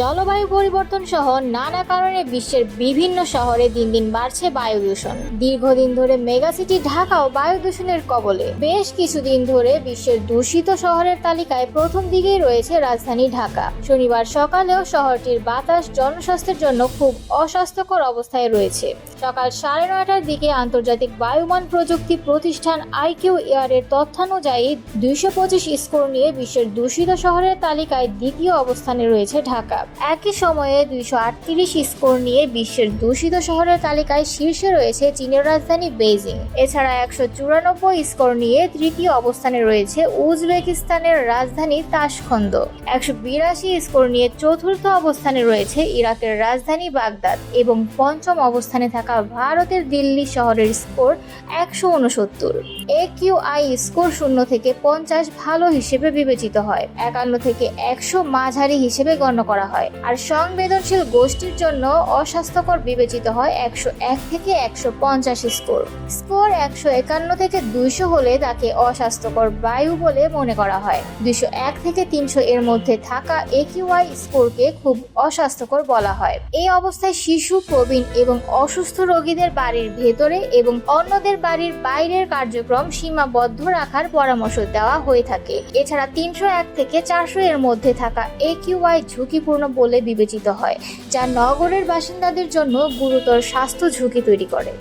জলবায়ু পরিবর্তন সহ নানা কারণে বিশ্বের বিভিন্ন শহরে দিন দিন বাড়ছে বায়ু দূষণ। দীর্ঘদিন ধরে মেগাসিটি ঢাকাও বায়ু দূষণের কবলে। বেশ কিছুদিন ধরে বিশ্বের দূষিত শহরের তালিকায় প্রথম দিকেই রয়েছে রাজধানী ঢাকা। শনিবার সকালেও শহরটির বাতাস জনস্বাস্থ্যের জন্য খুব অস্বাস্থ্যকর অবস্থায় রয়েছে। সকাল সাড়ে নয়টার দিকে আন্তর্জাতিক বায়ুমান প্রযুক্তি প্রতিষ্ঠান আইকিউ এয়ারের তথ্যানুযায়ী দুইশো পঁচিশ স্কোর নিয়ে বিশ্বের দূষিত শহরের তালিকায় দ্বিতীয় অবস্থানে রয়েছে ঢাকা। একই সময়ে দুইশো আটত্রিশ স্কোর নিয়ে বিশ্বের দূষিত শহরের তালিকায় শীর্ষে রয়েছে চীনের রাজধানী বেইজিং। এছাড়া একশো চুরানব্বই স্কোর নিয়ে তৃতীয় অবস্থানে রয়েছে উজবেকিস্তানের রাজধানী তাসখন্দ একশো বিরাশি স্কোর নিয়ে চতুর্থ অবস্থানে রয়েছে ইরাকের রাজধানী বাগদাদ এবং পঞ্চম অবস্থানে থাকা ভারতের দিল্লি শহরের স্কোর একশো উনসত্তর। এ কিউ আই স্কোর শূন্য থেকে পঞ্চাশ ভালো হিসেবে বিবেচিত হয়। একান্ন থেকে একশো মাঝারি হিসেবে গণ্য করা হয়। আর সংবেদনশীল গোষ্ঠীর জন্য অস্বাস্থ্যকর বিবেচিত হয় একশো এক থেকে একশো পঞ্চাশ স্কোর। স্কোর একশো একান্ন থেকে দুইশো হলে তাকে অস্বাস্থ্যকর বায়ু বলে মনে করা হয়। দুইশো এক থেকে তিনশো এর মধ্যে থাকা একিউআই স্কোরকে খুব অস্বাস্থ্যকর বলা হয়। এই অবস্থায় শিশু, প্রবীণ এবং অসুস্থ রোগীদের বাড়ির ভেতরে এবং অন্যদের বাড়ির বাইরের কার্যক্রম সীমাবদ্ধ রাখার পরামর্শ দেওয়া হয়ে থাকে। এছাড়া তিনশো এক থেকে চারশো এর মধ্যে থাকা এ কিউআই ঝুঁকিপূর্ণ বলে বিবেচিত হয়, যা নগরের বাসিন্দাদের জন্য গুরুতর স্বাস্থ্য ঝুঁকি তৈরি করে।